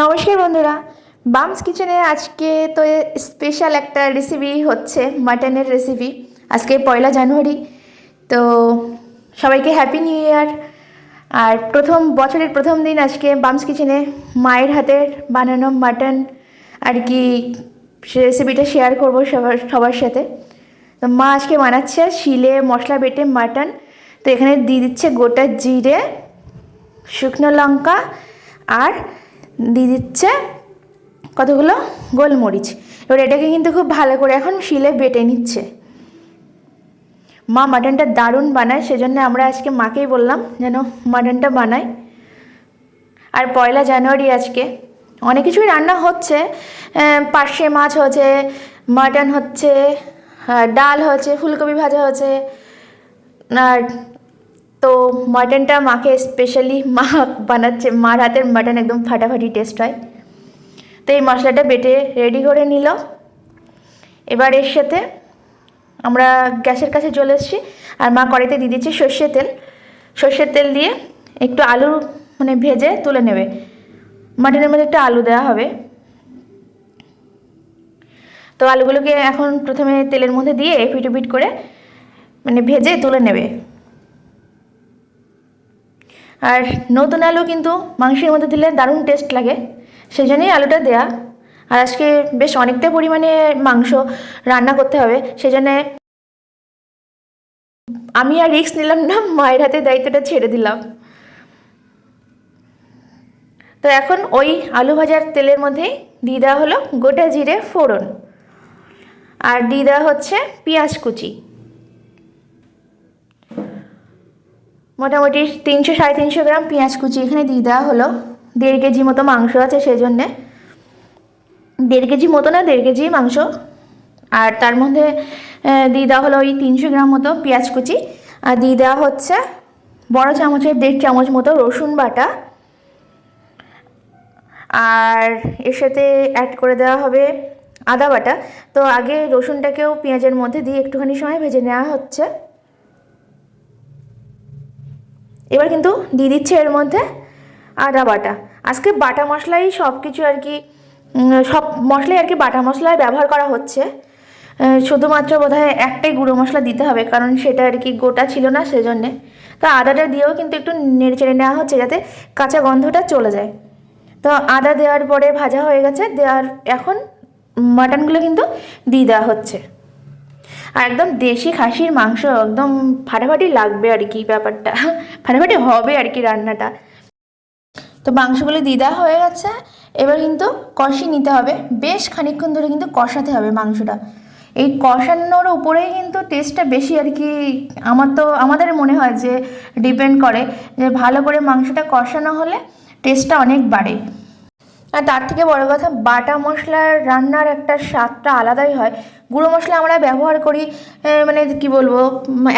নমস্কার বন্ধুরা। বামস কিচেনে আজকে তো স্পেশাল একটা রেসিপি হচ্ছে মাটনের রেসিপি আজকে পয়লা জানুয়ারি, তো সবাইকে হ্যাপি নিউ ইয়ার আর প্রথম, বছরের প্রথম দিন আজকে বামস কিচেনে মায়ের হাতের বানানো মাটন আর কি রেসিপিটা শেয়ার করব সবার সবার সাথে। তো মা আজকে বানাচ্ছে শিলে মশলা বেটে মাটন তো এখানে দিয়ে দিচ্ছে গোটা জিরে, শুকনো লঙ্কা আর দিয়ে দিচ্ছে, কতগুলো? গোলমরিচ। এবার এটাকে কিন্তু খুব ভালো করে এখন শিলে বেটে নিচ্ছে। মা মাটনটা দারুণ বানায়, সেজন্য আমরা আজকে মাকেই বললাম যেন মাটনটা বানায়। আর পয়লা জানুয়ারি আজকে, অনেক কিছুই রান্না হচ্ছে। পার্শে মাছ হচ্ছে, মাটন হচ্ছে ডাল হচ্ছে, ফুলকপি ভাজা হচ্ছে, আর তো মাটনটা মাকে স্পেশালি মা বানাচ্ছে। মার হাতের মাটন একদম ফাটাফাটি টেস্ট হয়। তো এই মশলাটা বেটে রেডি করে নিল। এবার এর সাথে আমরা গ্যাসের কাছে চলে এসেছি। আর মা কড়াইতে দিয়ে দিচ্ছে সর্ষের তেল। সর্ষের তেল দিয়ে একটু আলু মানে ভেজে তুলে নেবে। মাটনের মধ্যে একটু আলু দেওয়া হবে। তো আলুগুলোকে এখন প্রথমে তেলের মধ্যে দিয়ে এপিট করে মানে ভেজে তুলে নেবে। আর নতুন আলু কিন্তু মাংসের মধ্যে দিলে দারুণ টেস্ট লাগে। সেই জন্যই আলুটা দেয়া। আর আজকে বেশ অনেকটা পরিমাণে মাংস রান্না করতে হবে। সেই জন্যে আমি আর রিস্ক নিলাম না, মায়ের হাতে দায়িত্বটা ছেড়ে দিলাম। তো এখন ওই আলু ভাজার তেলের মধ্যেই দিয়ে দেওয়া হলো গোটা জিরে ফোড়ন। আর দিয়ে দেওয়া হচ্ছে পেঁয়াজ কুচি। মোটামুটি তিনশো, সাড়ে তিনশো গ্রাম পেঁয়াজ কুচি এখানে দিয়ে দেওয়া হলো। দেড় কেজি মতো মাংস আছে সেই জন্যে দেড় কেজি মতো না, দেড় কেজি মাংস। আর তার মধ্যে দিয়ে দেওয়া হলো ওই তিনশো গ্রাম মতো পেঁয়াজ কুচি। আর দিয়ে দেওয়া হচ্ছে বড় চামচের দেড় চামচ মতো রসুন বাটা। আর এর সাথে অ্যাড করে দেওয়া হবে আদা বাটা। তো আগে রসুনটাকেও পেঁয়াজের মধ্যে দিয়ে একটুখানি সময় ভেজে নেওয়া হচ্ছে। এবার কিন্তু দিয়ে দিচ্ছে এর মধ্যে আদা বাটা। আজকে বাটা মশলাই সব কিছু আর কি সব মশলাই আর কি বাটা মশলায় ব্যবহার করা হচ্ছে। শুধুমাত্র বোধহয় একটাই গুঁড়ো মশলা দিতে হবে, কারণ সেটা আর কি গোটা ছিল না সেজন্যে। তো আদাটা দিয়েও কিন্তু একটু নেড়ে চেড়ে নেওয়া হচ্ছে যাতে কাঁচা গন্ধটা চলে যায়। তো আদা দেওয়ার পরে ভাজা হয়ে গেছে, দেওয়ার এখন মাটনগুলো কিন্তু দিয়ে দেওয়া হচ্ছে। আর একদম দেশি খাসির মাংস একদম ফাটাফাটি লাগবে আর কি ব্যাপারটা। ফাটাফাটি হবে আর কি রান্নাটা। তো মাংসগুলো দেওয়া হয়ে গেছে। এবার কিন্তু কষি নিতে হবে। বেশ খানিকক্ষণ ধরে কিন্তু কষাতে হবে মাংসটা। এই কষানোর উপরেই কিন্তু টেস্টটা বেশি আর কি আমার তো, আমাদের মনে হয় যে ডিপেন্ড করে যে ভালো করে মাংসটা কষানো হলে টেস্টটা অনেক বাড়ে। আর তার থেকে বড় কথা বাটা মশলার রান্নার একটা স্বাদটা আলাদাই হয়। গুঁড়ো মশলা আমরা ব্যবহার করি মানে কি বলব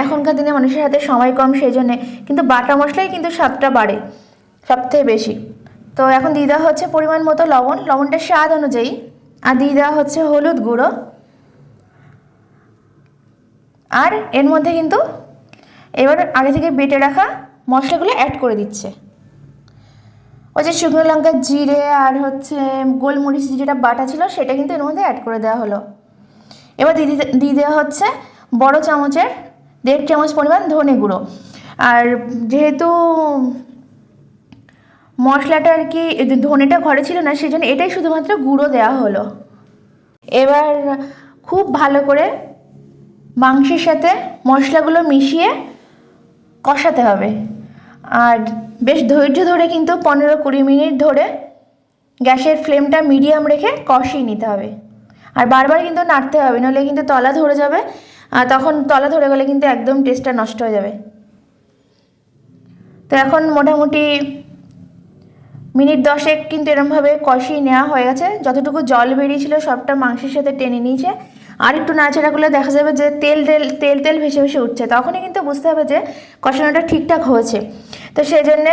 এখনকার দিনে মানুষের হাতে সময় কম সেই জন্যে কিন্তু বাটা মশলাই কিন্তু স্বাদটা বাড়ে সবথেকে বেশি। তো এখন দিয়ে দেওয়া হচ্ছে পরিমাণ মতো লবণ লবণটা স্বাদ অনুযায়ী। আর দিয়ে দেওয়া হচ্ছে হলুদ গুঁড়ো। আর এর মধ্যে কিন্তু এবার আগে থেকে বেটে রাখা মশলাগুলো অ্যাড করে দিচ্ছে। ওই যে শুকনো লঙ্কা জিরে আর হচ্ছে গোলমরিচ যেটা বাটা ছিল, সেটা কিন্তু এর মধ্যে অ্যাড করে দেওয়া হলো। এবার দিয়ে দিতে- দিয়ে দেওয়া হচ্ছে বড় চামচের দেড় চামচ পরিমাণ ধনে গুঁড়ো। আর যেহেতু মশলাটা আর কি ধনেটা ঘরে ছিল না সেই জন্য এটাই শুধুমাত্র গুঁড়ো দেওয়া হলো। এবার খুব ভালো করে মাংসের সাথে মশলাগুলো মিশিয়ে কষাতে হবে। আর বেশ ধৈর্য ধরে কিন্তু পনেরো কুড়ি মিনিট ধরে গ্যাসের ফ্লেমটা মিডিয়াম রেখে কষিয়ে নিতে হবে। আর বারবার কিন্তু নাড়তে হবে নাহলে কিন্তু তলা ধরে যাবে, আর তখন তলা ধরে গেলে কিন্তু একদম টেস্টটা নষ্ট হয়ে যাবে। তো এখন মোটামুটি মিনিট দশেক কিন্তু এরমভাবে কষিয়ে নেওয়া হয়ে গেছে। যতটুকু জল বেরিয়েছিল সবটা মাংসের সাথে টেনে নিয়েছে। আর একটু নাড়াচাড়া করলে দেখা যাবে যে তেল তেল তেল তেল ভেসে ভেসে উঠছে। তখনই কিন্তু বুঝতে হবে যে কষানোটা ঠিকঠাক হয়েছে। তো সেই জন্যে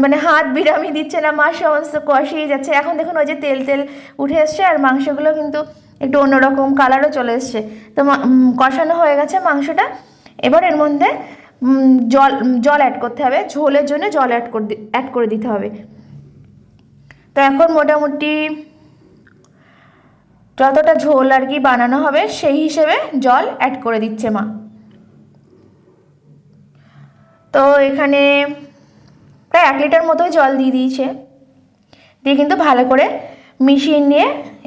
মানে হাত বিরামি দিচ্ছে না মাছ সমস্ত কষিয়ে যাচ্ছে। এখন দেখুন ওই যে তেল তেল উঠে এসছে আর মাংসগুলো কিন্তু একটু অন্যরকম কালারও চলে এসছে। তো মা- কষানো হয়ে গেছে মাংসটা। এবার এর মধ্যে জল জল অ্যাড করতে হবে। ঝোলের জন্য জল অ্যাড করে অ্যাড করে দিতে হবে। তো এখন মোটামুটি যতটা ঝোল আর কি বানানো হবে, সেই হিসেবে জল অ্যাড করে দিচ্ছে মা। তো এখানে প্রায় এক লিটার মতোই জল দিয়ে দিয়েছে। দিয়ে কিন্তু ভালো করে মিশিয়ে নিয়ে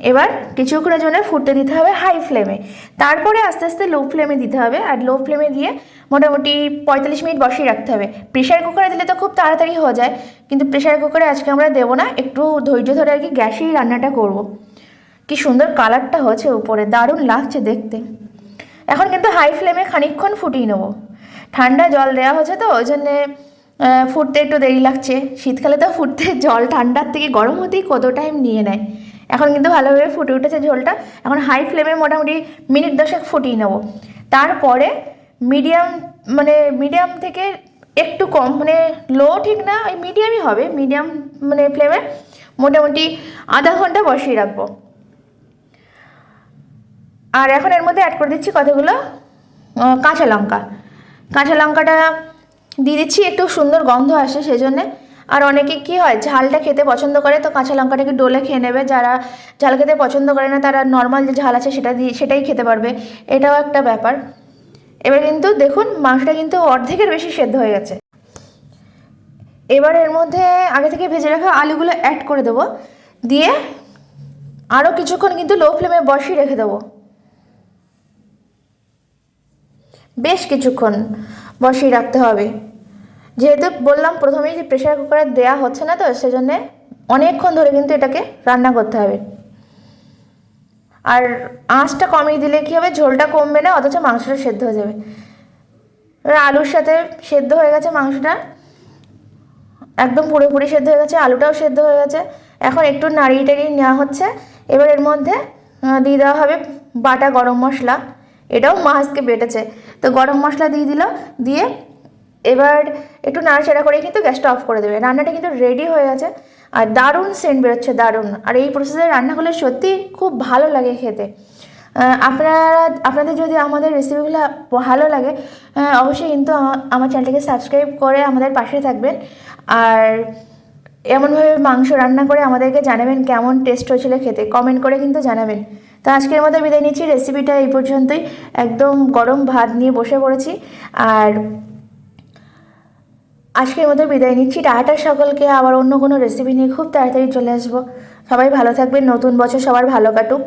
এবার কিছুক্ষণের জন্য ফুটতে দিতে হবে হাই ফ্লেমে। তারপরে আস্তে আস্তে লো ফ্লেমে দিতে হবে আর লো ফ্লেমে দিয়ে মোটামুটি পঁয়তাল্লিশ মিনিট বসিয়ে রাখতে হবে। প্রেশার কুকারে দিলে তো খুব তাড়াতাড়ি হয়ে যায়, কিন্তু প্রেশার কুকারে আজকে আমরা দেবো না, একটু ধৈর্য ধরে আর কি গ্যাসেই রান্নাটা করব। কি সুন্দর কালারটা হয়েছে উপরে, দারুণ লাগছে দেখতে। এখন কিন্তু হাই ফ্লেমে খানিকক্ষণ ফুটিয়ে নেব। ঠান্ডা জল দেওয়া হচ্ছে তো, ওই জন্যে ফুটতে একটু দেরি লাগছে। শীতকালে তো ফুটতে জল ঠান্ডার থেকে গরম হতেই কত টাইম নিয়ে নেয়। এখন কিন্তু ভালোভাবে ফুটে উঠেছে ঝোলটা। এখন হাই ফ্লেমে মোটামুটি মিনিট দশেক ফুটিয়ে নেব। তারপরে মিডিয়াম মানে মিডিয়াম থেকে একটু কম মানে লো ঠিক না, ওই মিডিয়ামই হবে মিডিয়াম মানে ফ্লেমে মোটামুটি আধা ঘণ্টা বসিয়ে রাখব। আর এখন এর মধ্যে অ্যাড করে দিচ্ছি কতগুলো? কাঁচা লঙ্কা। কাঁচা লঙ্কাটা দিয়ে দিচ্ছি, একটু সুন্দর গন্ধ আসে সেই জন্যে আর অনেকে কি হয়, ঝালটা খেতে পছন্দ করে, তো কাঁচা লঙ্কাটাকে ডোলে খেয়ে নেবে। যারা ঝাল খেতে পছন্দ করে না, তারা নর্মাল যে ঝাল আছে সেটা দিয়ে, সেটাই খেতে পারবে। এটাও একটা ব্যাপার। এবার কিন্তু দেখুন, মাংসটা কিন্তু অর্ধেকের বেশি সেদ্ধ হয়ে গেছে। এবার এর মধ্যে আগে থেকে ভেজে রাখা আলুগুলো অ্যাড করে দেবো। দিয়ে আরও কিছুক্ষণ কিন্তু লো ফ্লেমে বসিয়ে রেখে দেবো। বেশ কিছুক্ষণ বসিয়ে রাখতে হবে। যেহেতু বললাম প্রথমেই যে প্রেশার কুকারে দেওয়া হচ্ছে না তো, সেজন্যে অনেকক্ষণ ধরে কিন্তু এটাকে রান্না করতে হবে। আর আঁচটা কমিয়ে দিলে কী হবে? ঝোলটা কমবে না, অথচ মাংসটা সেদ্ধ হয়ে যাবে। এবার আলুর সাথে সেদ্ধ হয়ে গেছে মাংসটা। একদম পুরোপুরি সেদ্ধ হয়ে গেছে, আলুটাও সেদ্ধ হয়ে গেছে। এখন একটু নাড়িয়ে টাড়িয়ে নেওয়া হচ্ছে। এবার এর মধ্যে দিয়ে দেওয়া হবে বাটা গরম মশলা। এটাও মা আজকে বেটেছে। তো গরম মশলা দিয়ে দিল, দিয়ে এবার একটু নাড়াচাড়া করে কিন্তু গ্যাসটা অফ করে দেবে। রান্নাটা কিন্তু রেডি হয়ে গেছে আর দারুণ সেন্ট বেরোচ্ছে, দারুণ। আর এই প্রসেসে রান্না করলে সত্যি খুব ভালো লাগে খেতে। আপনারা, আপনাদের যদি আমাদের রেসিপিগুলো ভালো লাগে অবশ্যই কিন্তু আমার চ্যানেলটাকে সাবস্ক্রাইব করে আমাদের পাশে থাকবেন। আর এমনভাবে মাংস রান্না করে আমাদেরকে জানাবেন কেমন টেস্ট হয়েছিল খেতে। কমেন্ট করে কিন্তু জানাবেন। তো আজকের মতো বিদায় নিচ্ছি। রেসিপিটা এই পর্যন্তই। একদম গরম ভাত নিয়ে বসে পড়েছি। আর আজকের মতো বিদায় নিচ্ছি। টাটা সকলকে। আবার অন্য কোনো রেসিপি নিয়ে খুব তাড়াতাড়ি চলে আসব। সবাই ভালো থাকবেন। নতুন বছর সবার ভালো কাটুক।